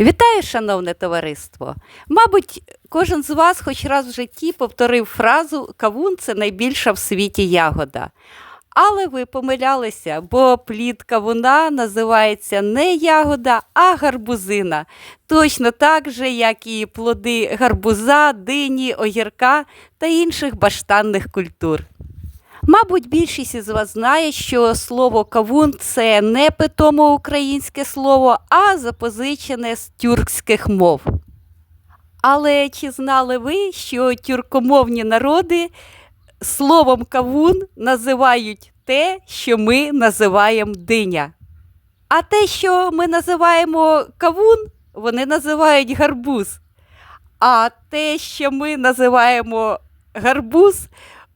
Вітаю, шановне товариство! Мабуть, кожен з вас хоч раз в житті повторив фразу Кавун це найбільша в світі ягода. Але ви помилялися, бо плід кавуна називається не ягода, а гарбузина. Точно так же, як і плоди гарбуза, дині, огірка та інших баштанних культур. Мабуть, більшість із вас знає, що слово кавун це не питомо українське слово, а запозичене з тюркських мов. Але чи знали ви, що тюркомовні народи словом кавун називають те, що ми називаємо диня? А те, що ми називаємо кавун, вони називають гарбуз. А те, що ми називаємо гарбуз,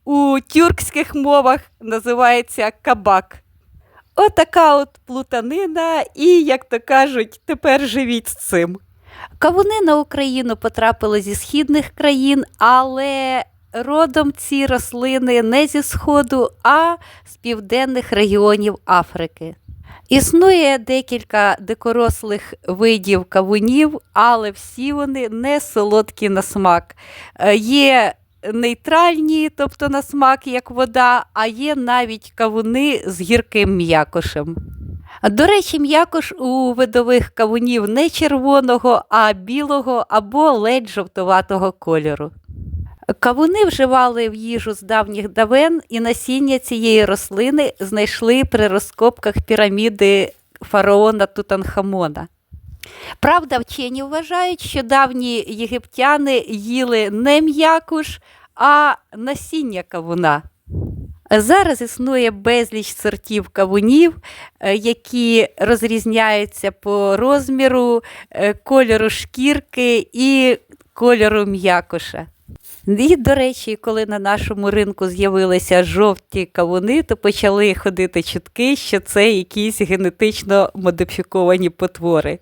у тюркських мовах називається кабак. Отака от плутанина, і, як то кажуть, тепер живіть з цим. Кавуни на Україну потрапили зі східних країн, але родом ці рослини не зі Сходу, а з південних регіонів Африки. Існує декілька дикорослих видів кавунів, але всі вони не солодкі на смак. Е, Є нейтральні, тобто на смак, як вода, а є навіть кавуни з гірким м'якошем. До речі, м'якош у видових кавунів не червоного, а білого або ледь жовтуватого кольору. Кавуни вживали в їжу з давніх давен, і насіння цієї рослини знайшли при розкопках піраміди фараона Тутанхамона. Правда, вчені вважають, що давні єгиптяни їли не м'якуш, а насіння кавуна. Зараз існує безліч сортів кавунів, е, які розрізняються по розміру, е, кольору шкірки і кольору м'якоша. І, до речі, коли на нашому ринку з'явилися жовті кавуни, то почали ходити чутки, що це якісь генетично модифіковані потвори.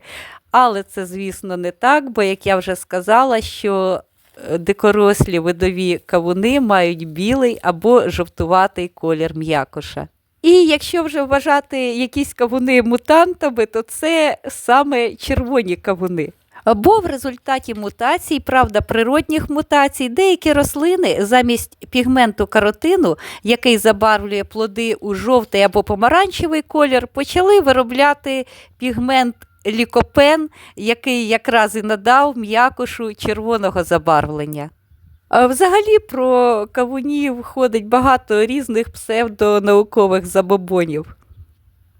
Але це, звісно, не так, бо, як я вже сказала, що е, дикорослі видові кавуни мають білий або жовтуватий колір м'якоша. І якщо вже вважати якісь кавуни мутантами, то це саме червоні кавуни. Бо в результаті мутацій, правда, природних мутацій, деякі рослини замість пігменту каротину, який забарвлює плоди у жовтий або помаранчевий колір, почали виробляти пігмент лікопен, який якраз і надав м'якошу червоного забарвлення. Взагалі про кавунів ходить багато різних псевдонаукових забобонів.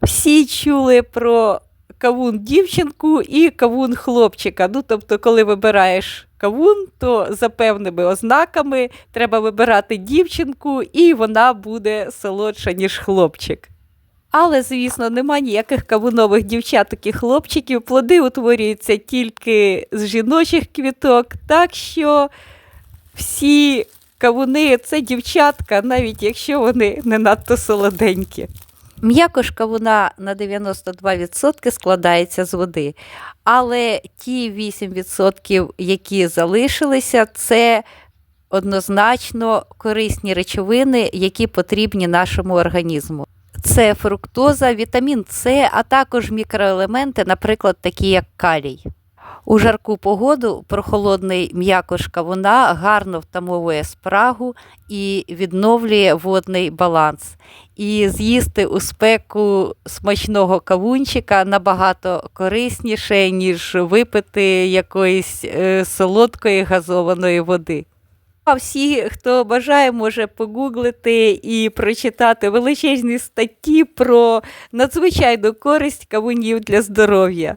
Всі чули про кавун дівчинку і кавун хлопчика. Ну, тобто, коли вибираєш кавун, то за певними ознаками треба вибирати дівчинку, і вона буде солодша, ніж хлопчик. Але, звісно, нема ніяких кавунових дівчаток і хлопчиків. Плоди утворюються тільки з жіночих квіток, так що всі кавуни це дівчатка, навіть якщо вони не надто солоденькі. М'якош кавуна на 92% складається з води, але ті 8%, які залишилися, це однозначно корисні речовини, які потрібні нашому організму. Це фруктоза, вітамін С, а також мікроелементи, наприклад, такі як калій. У жарку погоду прохолодний м'якош кавуна гарно втамовує спрагу і відновлює водний баланс. І з'їсти у спеку смачного кавунчика набагато корисніше, ніж випити якоїсь е, солодкої газованої води. А всі, хто бажає, може погуглити і прочитати величезні статті про надзвичайну користь кавунів для здоров'я.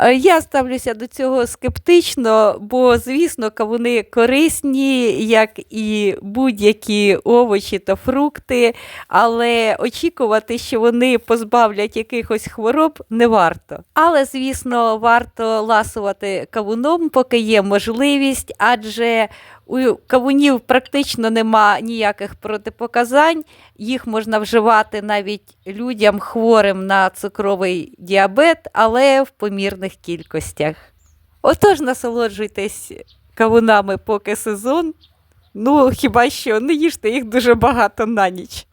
Е, Я ставлюся до цього скептично, бо, звісно, кавуни корисні, як і будь-які овочі та фрукти, але очікувати, що вони позбавлять якихось хвороб, не варто. Але, звісно, варто ласувати кавуном, поки є можливість, адже у кавунів практично нема ніяких протипоказань. Їх можна вживати навіть людям хворим на цукровий діабет, але в помірних кількостях. Отож, насолоджуйтесь кавунами, поки сезон. Ну, хіба що не їжте їх дуже багато на ніч.